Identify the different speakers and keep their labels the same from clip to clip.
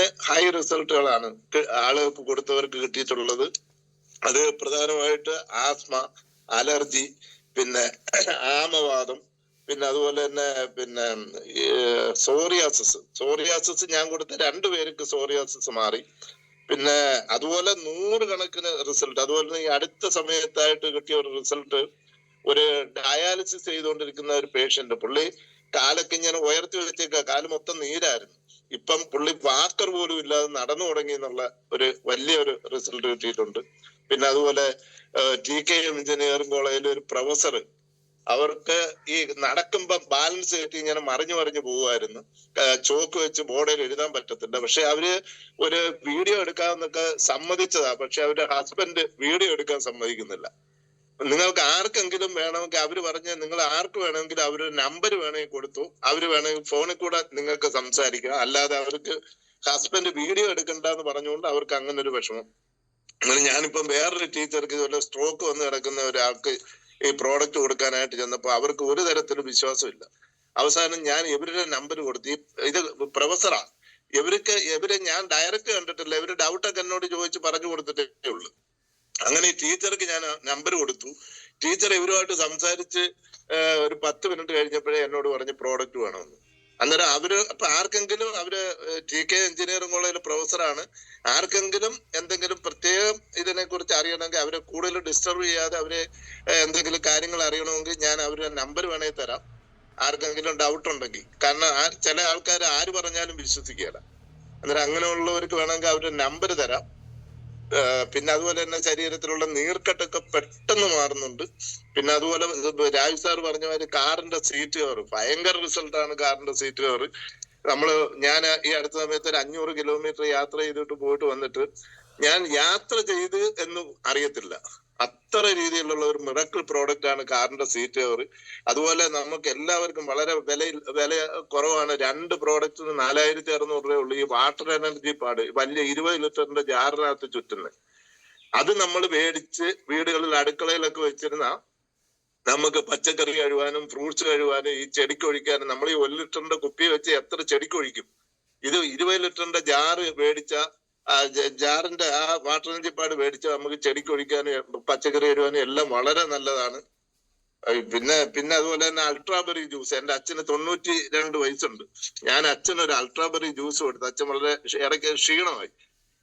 Speaker 1: അങ്ങനെ ഹൈ റിസൾട്ടുകളാണ് ആൾ കൊടുത്തവർക്ക് കിട്ടിയിട്ടുള്ളത്. അത് പ്രധാനമായിട്ട് ആസ്മ അലർജി പിന്നെ ആമവാദം പിന്നെ അതുപോലെ തന്നെ പിന്നെ സോറിയാസിസ് സോറിയാസിസ് ഞാൻ കൊടുത്ത രണ്ടു പേർക്ക് സോറിയാസിസ് മാറി. പിന്നെ അതുപോലെ നൂറുകണക്കിന് റിസൾട്ട് അതുപോലെ തന്നെ ഈ അടുത്ത സമയത്തായിട്ട് കിട്ടിയ ഒരു റിസൾട്ട് ഒരു ഡയാലിസിസ് ചെയ്തുകൊണ്ടിരിക്കുന്ന ഒരു പേഷ്യന്റ് പുള്ളി കാലൊക്കെ ഇങ്ങനെ ഉയർത്തി വെച്ചേക്ക കാൽ മൊത്തം നീരായിരുന്നു. ഇപ്പം പുള്ളി വാക്കർ പോലും ഇല്ലാതെ നടന്നു തുടങ്ങി എന്നുള്ള ഒരു വലിയൊരു റിസൾട്ട് കിട്ടിയിട്ടുണ്ട്. പിന്നെ അതുപോലെ ടി കെ എം എഞ്ചിനീയറിംഗ് കോളേജിലെ ഒരു പ്രൊഫസർ അവർക്ക് ഈ നടക്കുമ്പോ ബാലൻസ് കിട്ടി ഇങ്ങനെ മറിഞ്ഞു മറിഞ്ഞു പോവുമായിരുന്നു. ചോക്ക് വെച്ച് ബോർഡിൽ എഴുതാൻ പറ്റത്തില്ല. പക്ഷെ അവർ ഒരു വീഡിയോ എടുക്കാന്നൊക്കെ സമ്മതിച്ചതാ. പക്ഷെ അവരുടെ ഹസ്ബൻഡ് വീഡിയോ എടുക്കാൻ സമ്മതിക്കുന്നില്ല. നിങ്ങൾക്ക് ആർക്കെങ്കിലും വേണമെങ്കിൽ അവർ പറഞ്ഞ നിങ്ങൾ ആർക്ക് വേണമെങ്കിൽ അവർ നമ്പർ വേണമെങ്കിൽ കൊടുത്തു. അവർ വേണമെങ്കിൽ ഫോണിൽ കൂടെ നിങ്ങൾക്ക് സംസാരിക്കാം. അല്ലാതെ അവർക്ക് ഹസ്ബൻഡ് വീഡിയോ എടുക്കണ്ടെന്ന് പറഞ്ഞുകൊണ്ട് അവർക്ക് അങ്ങനെ ഒരു വിഷമം ഞാനിപ്പം വേറൊരു ടീച്ചർക്ക് ഇതുപോലെ സ്ട്രോക്ക് വന്ന് കിടക്കുന്ന ഒരാൾക്ക് ഈ പ്രോഡക്റ്റ് കൊടുക്കാനായിട്ട് ചെന്നപ്പോൾ അവർക്ക് ഒരു തരത്തിലും വിശ്വാസമില്ല. അവസാനം ഞാൻ ഇവരുടെ നമ്പർ കൊടുത്തു ഇത് പ്രൊഫസറാ ഇവർക്ക് ഇവരെ ഞാൻ ഡയറക്റ്റ് കണ്ടിട്ടില്ല ഇവർ ഡൗട്ടൊക്കെ എന്നോട് ചോദിച്ച് പറഞ്ഞു കൊടുത്തിട്ടേ ഉള്ളൂ. അങ്ങനെ ടീച്ചർക്ക് ഞാൻ നമ്പർ കൊടുത്തു. ടീച്ചർ ഇവരുമായിട്ട് സംസാരിച്ച് ഒരു പത്ത് മിനിറ്റ് കഴിഞ്ഞപ്പോഴേ എന്നോട് പറഞ്ഞ് പ്രോഡക്റ്റ് വേണമെന്ന്. അന്നേരം അവർ അപ്പൊ ആർക്കെങ്കിലും അവർ ടി കെ എഞ്ചിനീയറിംഗ് കോളേജിലെ പ്രൊഫസറാണ്. ആർക്കെങ്കിലും എന്തെങ്കിലും പ്രത്യേകം ഇതിനെ കുറിച്ച് അറിയണമെങ്കിൽ അവരെ കൂടുതൽ ഡിസ്റ്റർബ് ചെയ്യാതെ അവരെ എന്തെങ്കിലും കാര്യങ്ങൾ അറിയണമെങ്കിൽ ഞാൻ അവരുടെ നമ്പർ വേണേ തരാം. ആർക്കെങ്കിലും ഡൗട്ട് ഉണ്ടെങ്കിൽ. കാരണം ചില ആൾക്കാർ ആര് പറഞ്ഞാലും വിശ്വസിക്കുകയില്ല. അന്നേരം അങ്ങനെയുള്ളവർക്ക് വേണമെങ്കിൽ അവരുടെ നമ്പർ തരാം. പിന്നെ അതുപോലെ തന്നെ ശരീരത്തിലുള്ള നീർക്കെട്ടൊക്കെ പെട്ടെന്ന് മാറുന്നുണ്ട്. പിന്നെ അതുപോലെ രാജു സാർ പറഞ്ഞ മാതിരി കാറിന്റെ സീറ്റ് കവർ ഭയങ്കര റിസൾട്ടാണ് കാറിന്റെ സീറ്റ് കവർ നമ്മൾ ഞാൻ ഈ അടുത്ത സമയത്ത് ഒരു അഞ്ഞൂറ് കിലോമീറ്റർ യാത്ര ചെയ്തിട്ട് പോയിട്ട് വന്നിട്ട് ഞാൻ യാത്ര ചെയ്ത് എന്ന് അറിയത്തില്ല. അത്ര രീതിയിലുള്ള ഒരു മിറക്കിൾ പ്രോഡക്റ്റ് ആണ് കാറിന്റെ സീറ്റ് കവർ അതുപോലെ നമുക്ക് എല്ലാവർക്കും വളരെ വില വില കുറവാണ്. രണ്ട് പ്രോഡക്റ്റിന് നാലായിരത്തി അറുന്നൂറ് രൂപ ഉള്ളൂ. ഈ വാട്ടർ എനർജി പാട് വലിയ ഇരുപത് ലിറ്ററിന്റെ ജാറിനകത്ത് ചുറ്റുന്നത്. അത് നമ്മൾ മേടിച്ച് വീടുകളിൽ അടുക്കളയിലൊക്കെ വെച്ചിരുന്ന നമുക്ക് പച്ചക്കറി കഴുകാനും ഫ്രൂട്ട്സ് കഴുകാനും ഈ ചെടിക്ക് ഒഴിക്കാനും നമ്മൾ ഈ ഒരു ലിറ്ററിന്റെ കുപ്പി വെച്ച് എത്ര ചെടിക്കൊഴിക്കും ഇത് ഇരുപത് ലിറ്ററിന്റെ ജാറ് മേടിച്ച ജാറിന്റെ ആ വാട്ടർ പാഡ് മേടിച്ച നമുക്ക് ചെടിക്ക് ഒഴിക്കാനും പച്ചക്കറി കഴുകാനും എല്ലാം വളരെ നല്ലതാണ്. പിന്നെ പിന്നെ അതുപോലെ തന്നെ അൾട്രാബെറി ജ്യൂസ് എന്റെ അച്ഛന് തൊണ്ണൂറ്റി രണ്ട് വയസ്സുണ്ട്. ഞാൻ അച്ഛന് ഒരു അൾട്രാബെറി ജ്യൂസ് കൊടുത്തു. അച്ഛൻ വളരെ ഇടയ്ക്ക് ക്ഷീണമായി.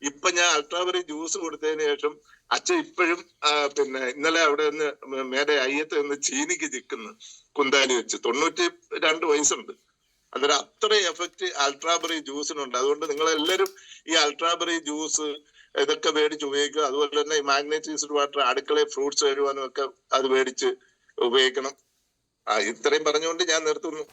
Speaker 1: ഇപ്പൊ ഞാൻ അൾട്രാബെറി ജ്യൂസ് കൊടുത്തതിന് ശേഷം അച്ഛൻ ഇപ്പോഴും പിന്നെ ഇന്നലെ അവിടെ നിന്ന് മേലെ അയ്യത്ത് നിന്ന് ചീനിക്ക് ചിക്കുന്നു കുന്താലി വെച്ച്. തൊണ്ണൂറ്റി രണ്ട് വയസ്സുണ്ട്. അതൊരു അത്ര എഫക്റ്റ് അൾട്രാബെറി ജ്യൂസിനുണ്ട് അതുകൊണ്ട് നിങ്ങൾ എല്ലാവരും ഈ അൾട്രാബെറി ജ്യൂസ് ഇതൊക്കെ മേടിച്ച് ഉപയോഗിക്കുക. അതുപോലെ തന്നെ ഈ മാഗ്നറ്റൈസ്ഡ് വാട്ടർ അടുക്കളയിൽ ഫ്രൂട്ട്സ് വരുവാനും ഒക്കെ അത് മേടിച്ച് ഉപയോഗിക്കണം. ഇത്രയും പറഞ്ഞുകൊണ്ട് ഞാൻ നിർത്തുന്നു.